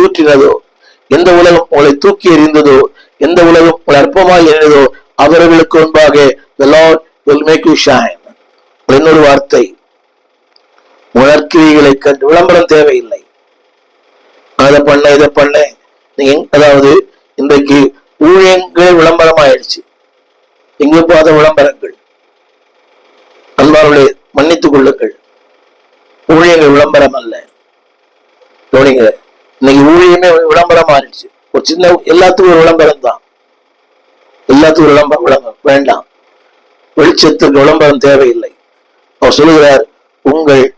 தூற்றினதோ? எந்த உலகம் உங்களை தூக்கி எறிந்ததோ? எந்த உலகம் உங்களை அற்பமாய் எறிந்ததோ அவர்களுக்கு முன்பாக the Lord will make you shine. இன்னொரு வார்த்தை. உணர்கிரிகளை கண்டு விளம்பரம் தேவையில்லை. அதை பண்ண இதை பண்ண நீங்க அதாவது இன்றைக்கு ஊழியங்கள் விளம்பரம் ஆயிடுச்சு எங்க போகாத விளம்பரங்கள். அன்பார்களே மன்னித்துக் கொள்ளுங்கள். ஊழியங்கள் விளம்பரம் அல்ல. கவனிங்க இன்னைக்கு ஊழியமே விளம்பரம் மாறிடுச்சு ஒரு சின்ன எல்லாத்துக்கும் ஒரு விளம்பரம் தான். எல்லாத்துக்கும் ஒரு விளம்பரம் விளம்பரம். வேண்டாம். வெளிச்சத்துக்கு விளம்பரம் தேவையில்லை. அவர் சொல்லுகிறார் உங்கள்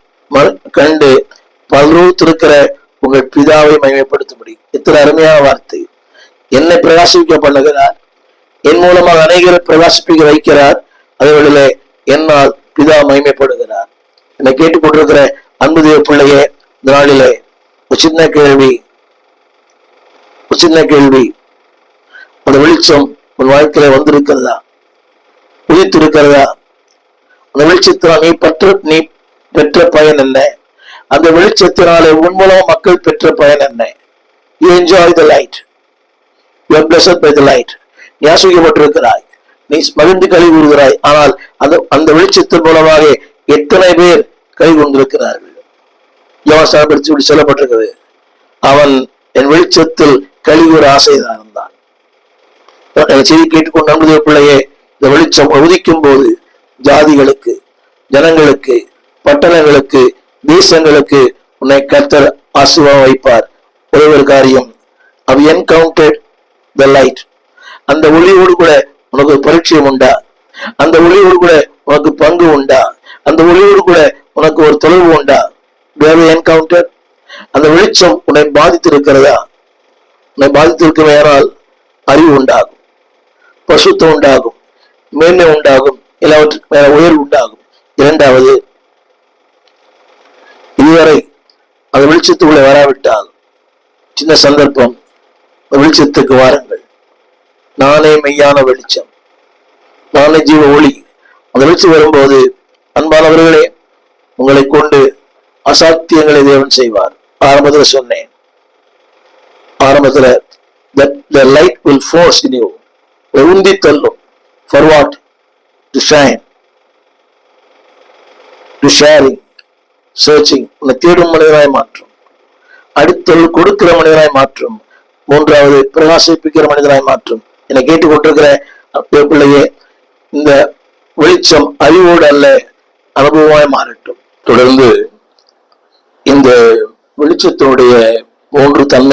கண்டு பல்ரூத்திருக்கிற உங்கள் பிதாவை மகிமைப்படுத்தும்படி. எத்தனை அருமையான வார்த்தை. என்னை பிரகாசிக்க பண்ணுகிறார். என் மூலமாக அநேகரை பிரகாசிப்பிக்க வைக்கிறார். அதே என்னால் பிதா மகிமைப்படுகிறார். என்னை கேட்டுக்கொண்டிருக்கிற அன்பு தேவ பிள்ளையே இந்த நாளிலே ஒரு சின்ன கேள்வி ஒரு சின்ன கேள்வி. அந்த வெளிச்சம் உன் வாழ்க்கையில வந்திருக்கிறதா? உதித்திருக்கிறதா? அந்த வெளிச்சத்தினால் நீ பற்ற நீ பெற்ற பயன் என்ன? அந்த வெளிச்சத்தினாலே உன் மூலம் மக்கள் பெற்ற பயன் என்ன? You enjoy the light you are blessed by the light நீ ஆசிரியப்பட்டிருக்கிறாய் நீ மகிழ்ந்து கழி கூறுகிறாய் ஆனால் அந்த அந்த வெளிச்சத்தின் மூலமாக எத்தனை பேர் கை கொண்டிருக்கிறார்கள் யோசனை படிச்சு இப்படி சொல்லப்பட்டிருக்குது. அவன் என் வெளிச்சத்தில் கழிவுற ஆசைதான் இருந்தான். செய்தி கேட்டுக்கொண்டு நம்புதே பிள்ளையே இந்த வெளிச்சம் உதிக்கும் போது ஜாதிகளுக்கு ஜனங்களுக்கு பட்டணங்களுக்கு தேசங்களுக்கு உன்னை கர்த்தர் ஆசீர்வாதம் வைப்பார். ஒரே ஒரு காரியம். அவ் என்கவுண்டட் த லைட் அந்த ஒளியோடு கூட உனக்கு பரிட்சயம் பரிச்சயம் உண்டா? அந்த ஒளியோடு கூட உனக்கு பங்கு உண்டா? அந்த ஒளியோடு கூட உனக்கு ஒரு தொலை உண்டா என்கவுண்டர் அந்த வெளிச்சம் உன்னை பாதித்திருக்கிறதா? உன்னை பாதித்திருக்குமேயானால் அறிவு உண்டாகும். பசுத்தம் உண்டாகும். மேன்மை உண்டாகும். எல்லாவற்றுக்கு மேல உயர்வு உண்டாகும். இரண்டாவது இதுவரை அந்த வெளிச்சத்துக்குள்ளே வராவிட்டால் சின்ன சந்தர்ப்பம் வெளிச்சத்துக்கு வாருங்கள். நானே மெய்யான வெளிச்சம். நானே ஜீவ ஒளி. அந்த வெளிச்சம் வரும்போது அன்பானவர்களே உங்களை கொண்டு அசாத்தியங்களை தேவன் செய்வார். ஆரம்பத்தில் சொன்னேன். ஆரம்பத்துல that the light will force in you. உந்தி தள்ளும். For what? To shine. To sharing. Searching. உன்னை தேடும் மனிதராய் மாற்றும். அடுத்தது கொடுக்கிற மனிதராய் மாற்றும். மூன்றாவது பிரகாசிப்பிக்கிற மனிதராய் மாற்றும். என்னை கேட்டுக்கொண்டிருக்கிற பிள்ளையே இந்த வெளிச்சம் அறிவோடு அல்ல அனுபவமாய் மாறட்டும். தொடர்ந்து வெளிச்சத்தினுடைய மூன்று தன்மை